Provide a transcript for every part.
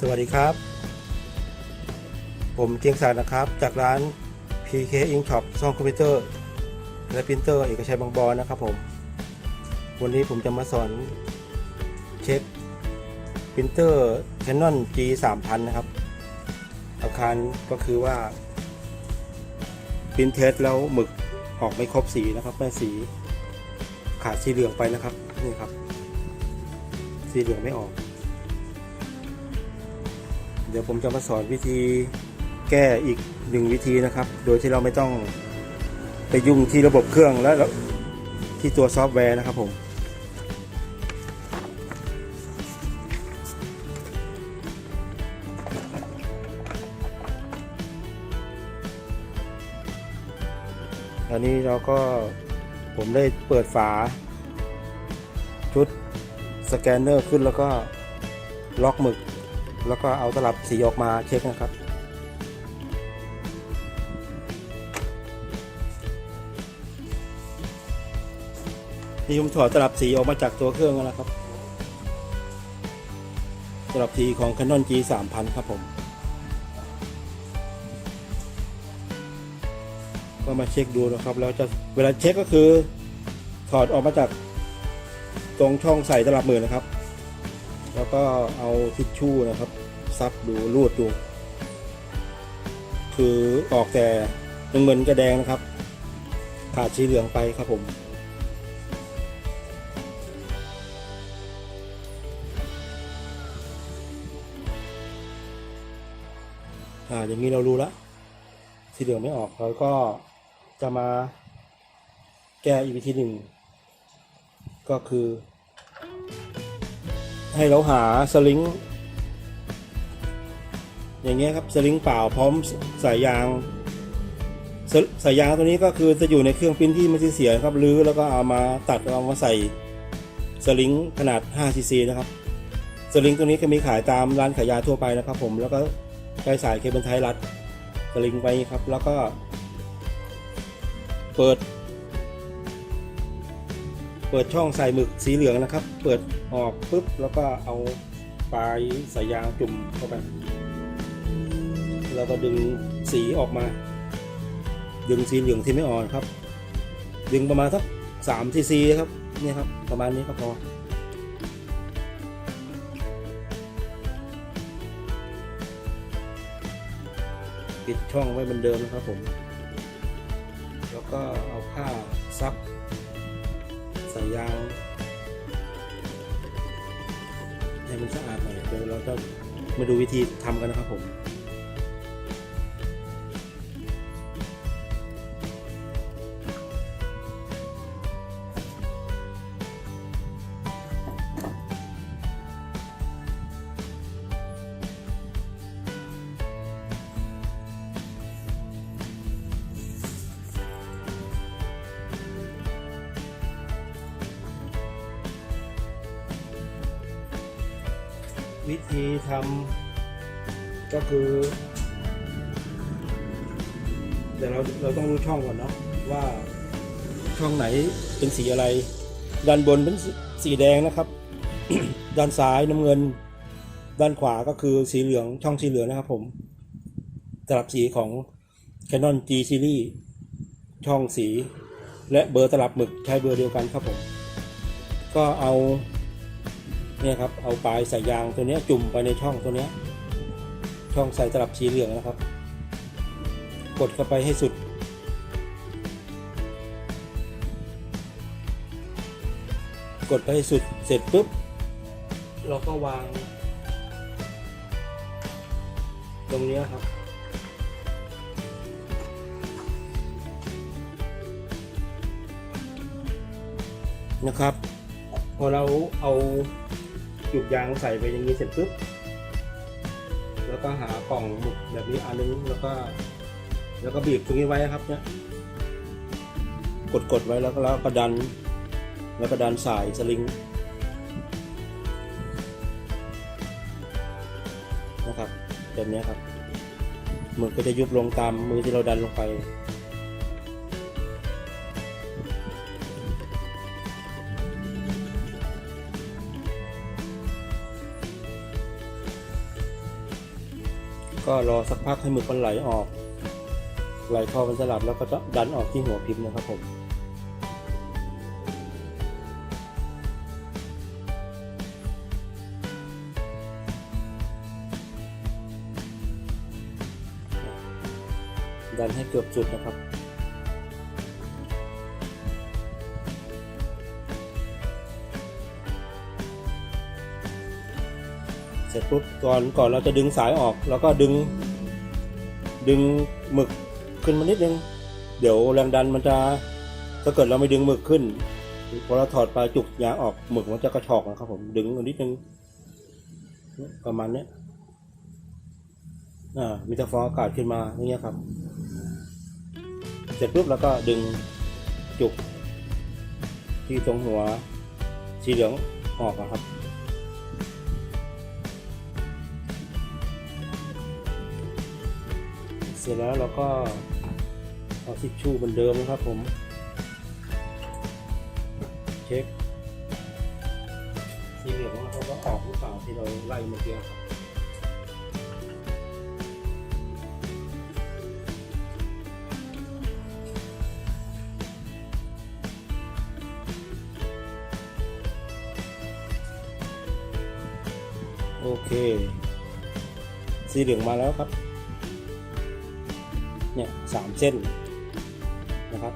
สวัสดีครับ ผมเจียงศักดิ์นะครับ จากร้าน PK Ink Shop ซ่องคอมพิวเตอร์ และปรินเตอร์เอกชัยบางบอนนะครับผม วันนี้ผมจะมาสอนเช็คปรินเตอร์ Canon G 3 0 0 0นะครับ อาคารก็คือว่าปรินเทสแล้วหมึกออกไม่ครบสีนะครับไม่สีขาดสีเหลืองไปนะครับ นี่ครับ สีเหลืองไม่ออก เดี๋ยวผมจะมาสอนวิธีแก้อีกหนึ่งวิธีนะครับ โดยที่เราไม่ต้องไปยุ่งที่ระบบเครื่องและที่ตัวซอฟต์แวร์นะครับผมตอนนี้เราก็ผมได้เปิดฝา ชุดสแกนเนอร์ขึ้นแล้วก็ล็อกหมึก แล้วก็เอาตลับสีออกมาเช็คนะครับที่ผมถอดตลับสีออกมาจากตัวเครื่องแล้วครับตลับสีของ Canon G 3 0 0 0ครับผม ก็มาเช็คดูนะครับ แล้วจะเวลาเช็คก็คือถอดออกมาจากตรงช่องใส่ตลับมือนะครับ แล้วก็เอาทิชชู่นะครับ ซับดูรูดดู คือออกแต่เหมือนกระแดงนะครับ ขาดสีเหลืองไปครับผม อ่าอย่างนี้เรารู้แล้วสีเหลืองไม่ออกเราก็จะมาแก้อีกวิธีหนึ่ง ก็คือ ให้เราหาสลิงอย่างเงี้ยครับสลิงเปล่าพร้อมสายยางสสายยางตัวนี้ก็คือจะอยู่ในเครื่องปิ้นที่ไม่เสียครับรื้อแล้วก็เอามาตัดเอามาใส่สลิงขนาด5ซีซีนะครับสลิงตัวนี้ก็มีขายตามร้านขายยาทั่วไปนะครับ ผมแล้วก็ใช้สายเคเบิลไทยรัดสลิงไปครับ แล้วก็ เปิด เปิดช่องใส่หมึกสีเหลืองนะครับ เปิดออกปุ๊บแล้วก็เอาปลายสายยางจุ่มเข้าไป แล้วก็ดึงสีออกมา ดึงสีเหลืองที่ไม่อ่อนครับ ดึงประมาณสักสามซีซีครับนี่ครับ ประมาณนี้ก็พอปิดช่องไว้เหมือนเดิมนะครับผม แล้วก็เอาผ้าซับ ส่ยาวให้มันสะอาดหน่อยเดี๋ยวเราจะมาดูวิธีทำกันนะครับผม วิธีทำก็คือเดี๋ยวเราเราต้องรู้ช่องก่อนเนาะว่าช่องไหนเป็นสีอะไร ด้านบนเป็นสีแดงนะครับ ด้านซ้ายน้ำเงิน ด้านขวาก็คือสีเหลืองช่องสีเหลืองนะครับผมตลับสีของ Canon G Series ช่องสี และเบอร์ตลับหมึกใช้เบอร์เดียวกันครับผม ก็เอา เนี่ยครับเอาปลายสายยางตัวนี้จุ่มไปในช่องตัวนี้ช่องใส่ตลับสีเหลืองนะครับ กดเข้าไปให้สุด กดไปให้สุดเสร็จปุ๊บ เราก็วาง ตรงนี้ครับนะครับ พอเราเอา จุกยางใส่ไปอย่างนี้เสร็จปุ๊บ แล้วก็หากล่องหมุกแบบนี้อันนึงแล้วก็ แล้วก็บีบตรงนี้ไว้ครับเนี่ย กดกดไว้แล้วก็แล้วก็ดัน แล้วก็ดันสายสลิงนะครับแบบนี้ครับหมึกก็จะยุบลงตามมือที่เราดันลงไป ก็รอสักพักให้หมึกมันไหลออก ไหลเข้าเป็นสลับแล้วก็จะดันออกที่หัวพิมพ์นะครับผมดันให้เกือบจุดนะครับ เสร็จปุ๊บก่อนก่อนเราจะดึงสายออกแล้วก็ดึง ดึงหมึกขึ้นมานิดนึง เดี๋ยวแรงดันมันจะถ้าเกิดเราไม่ดึงหมึกขึ้นพอเราถอดปลาจุกยางออกหมึกมันจะกระชอกนะครับผมดึงนิดนึงประมาณเนี้ยอ่ามีต่ฟองอากาศขึ้นมาอย่างเงี้ยครับ เสร็จปุ๊บแล้วก็ดึงจุกที่ตรงหัวสีเหลืองออกอะครับ เสร็จแล้วเราก็เอาทิชชู่เหมือนเดิมนะครับผม เช็คสีเหลืองแล้วก็ออกหรือเปล่าที่เราไล่เมื่อกี้ครับโอเค สีเหลืองมาแล้วครับ เนี่ยสามเส้นนะครับ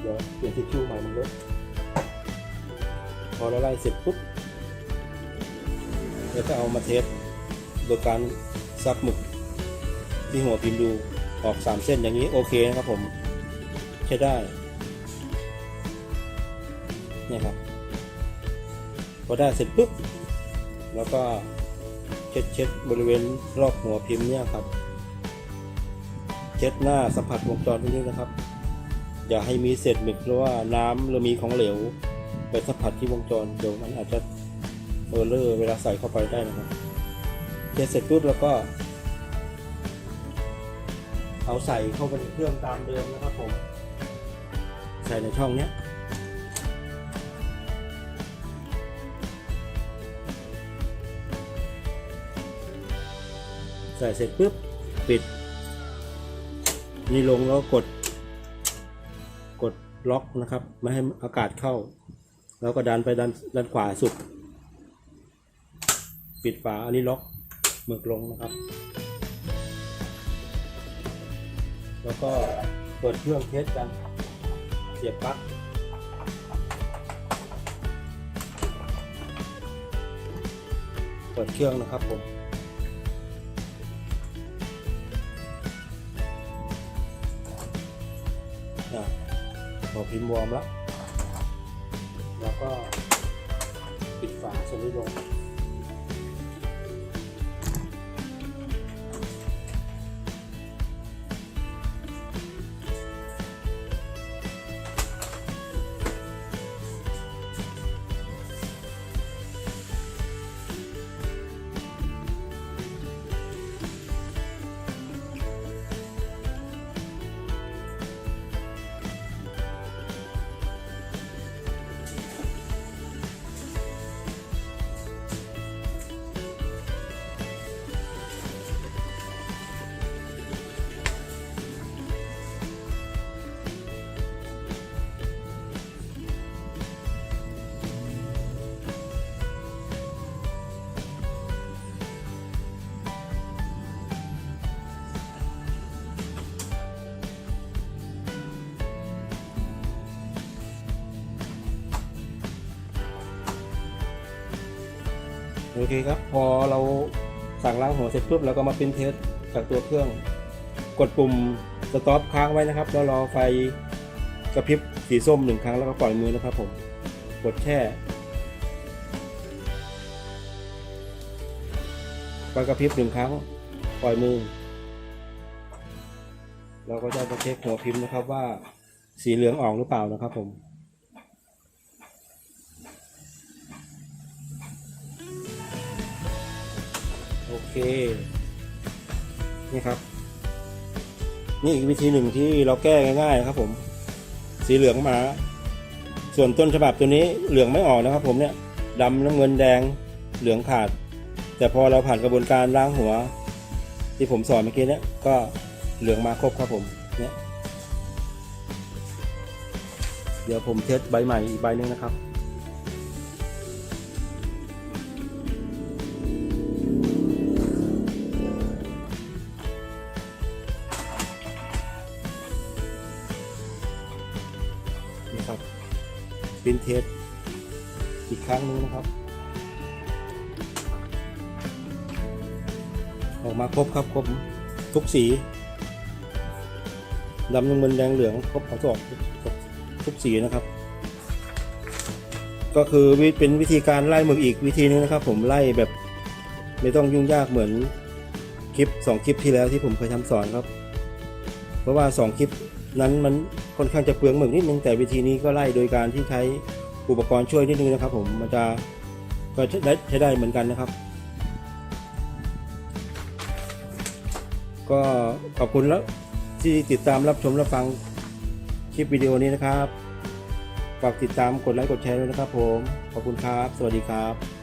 เดี๋ยวเปลี่ยนทิชชู่ใหม่มันเลอะพอเราไล่เสร็จปุ๊บเราก็เอามาเทสโดยการซับหมึกที่หัวพิมพ์ดูออกสามเส้นอย่างนี้โอเคนะครับผมใช้ได้เนี่ยครับพอได้เสร็จปุ๊บแล้วก็เช็ดเช็ดบริเวณรอบหัวพิมพ์เนี่ยครับ ช็ดหน้าสัมผัสวงจรตรงนี้นะครับ อย่าให้มีเศษหมึกหรือว่าน้ำหรือมีของเหลว ไปสัมผัสที่วงจรเดี๋ยวมันอาจจะเออเลอร์เวลาใส่เข้าไปได้นะครับเช็ดเสร็จปุ๊บแล้วก็ เอาใส่เข้าไปในเครื่องตามเดิมนะครับผม ใส่ในช่องเนี้ยใส่เสร็จปุ๊บปิด นี่ลงแล้วกด กดล็อกนะครับ ไม่ให้อากาศเข้า แล้วก็ดันไปดันด้านขวาสุด ปิดฝาอันนี้ล็อกหมึกลงนะครับ แล้วก็เปิดเครื่องเทสกัน เสียบปลั๊กเปิดเครื่องนะครับผม พิมพ์วอร์มแล้ว แล้วก็ปิดฝาสวิตช์ลง อเคครับ พอเราสั่งล้างหัวเสร็จปุ๊บเราก็มาพิมพ์เทสจากตัวเครื่อง กดปุ่มสต็อปค้างไว้นะครับ แล้วรอไฟกระพริบสีส้มหนึ่งครั้งแล้วก็ปล่อยมือนะครับผม กดแช่ไฟกระพริบหนึ่งครั้ง ปล่อยมือ เราก็จะมาเช็คหัวพิมพ์นะครับว่าสีเหลืองออกหรือเปล่านะครับผม เคนี่ครับ นี่อีกวิธีหนึ่งที่เราแก้ง่ายๆนะครับ ผม สีเหลืองมา ส่วนต้นฉบับตัวนี้เหลืองไม่ออกนะครับ ผมเนี่ยดำน้ำเงินแดงเหลืองขาด แต่พอเราผ่านกระบวนการล้างหัว ที่ผมสอนเมื่อกี้เนี่ยก็เหลืองมาครบครับผมเนี่ยเดี๋ยวผมเทสใบใหม่อีกใบหนึ่งนะครับ นะครับเป็นเทสอีกครั้งหนึงนะครับ ออกมาครบครับครบทุกสีดำน้ำเงินแดงเหลืองครบทั้งสองทุกสีนะครับ ก็คือเป็นวิธีการไล่หมึกอีกวิธีนึงนะครับ ผมไล่แบบไม่ต้องยุ่งยากเหมือนคลิปสองคลิปที่แล้วที่ผมเคยทำสอนครับ เพราะว่าสองคลิป นั้นมันค่อนข้างจะเปลืองหมึกนิดนึง แต่วิธีนี้ก็ไล่โดยการที่ใช้อุปกรณ์ช่วยนิดนึงนะครับ ผมมันจะก็ใช้ได้ใช้ได้เหมือนกันนะครับ ก็ขอบคุณแล้วที่ติดตามรับชมรับฟังคลิปวิดีโอนี้นะครับ ฝากติดตามกดไลค์กดแชร์ด้วยนะครับผม ขอบคุณครับ สวัสดีครับ